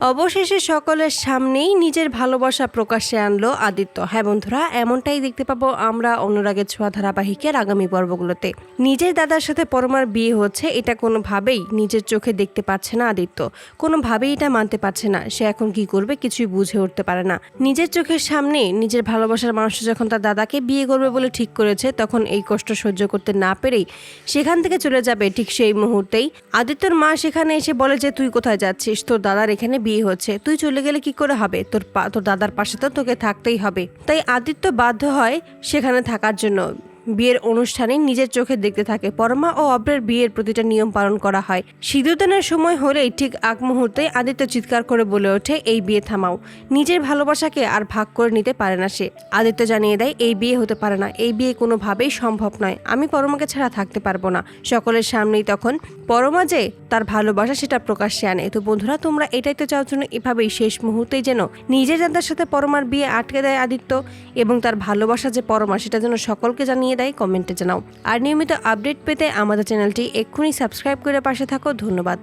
অবশেষে সকলের সামনেই নিজের ভালোবাসা প্রকাশ্যে আনলো আদিত্য। হ্যাঁ বন্ধুরা, এমনটাই দেখতে পাবো আমরা অনুরাগের ছোঁয়া ধারাবাহিকের আগামী পর্বগুলোতে। নিজের দাদার সাথে পরমার বিয়ে হচ্ছে, এটা কোনোভাবেই নিজের চোখে দেখতে পাচ্ছে না আদিত্য। কোনোভাবেই এটা মানতে পারছে না, সে এখন কি করবে কিছুই বুঝে উঠতে পারে না। নিজের চোখের সামনে নিজের ভালোবাসার মানুষ যখন তার দাদাকে বিয়ে করবে বলে ঠিক করেছে, তখন এই কষ্ট সহ্য করতে না পেরেই সেখান থেকে চলে যাবে ঠিক সেই মুহূর্তেই। আদিত্যর মা সেখানে এসে বলে যে, তুই কোথায় যাচ্ছিস? তোর দাদার এখানে বিয়ে হচ্ছে। তুই চলে গেলে কি করে হবে? তোর তোর দাদার পাশে তো তোকে থাকতেই হবে। তাই আদিত্য বাধ্য হয় সেখানে থাকার জন্য। বিয়ের অনুষ্ঠানে নিজের চোখে দেখতে থাকে। পরমা ও অব্রের বিয়ের প্রতিটা নিয়ম পালন করা হয়। সিঁদুরদানের সময় হলেই ঠিক আগ মুহূর্তে আদিত্য চিৎকার করে বলে ওঠে, এই বিয়ে থামাও। নিজের ভালোবাসাকে আর ভাগ করে নিতে পারে না সে। আদিত্য জানিয়ে দেয়, এই বিয়ে হতে পারে না। এই বিয়ে কোনোভাবেই সম্ভব নয়। আমি পরমাকে ছাড়া থাকতে পারব না। সকলের সামনেই তখন পরমা যে তার ভালোবাসা সেটা প্রকাশ্যে আনে। তো বন্ধুরা, তোমরা এটাই তো চাও জন্য এভাবেই শেষ মুহূর্তেই যেন নিজের যাদের সাথে পরমার বিয়ে আটকে দেয় আদিত্য এবং তার ভালোবাসা যে পরমা, সেটা যেন সকলকে জানিয়ে দেয় কমেন্টে জানাও। আর নিয়মিত আপডেট পেতে আমাদের চ্যানেলটি এক্ষুনি সাবস্ক্রাইব করে পাশে থাকো। ধন্যবাদ।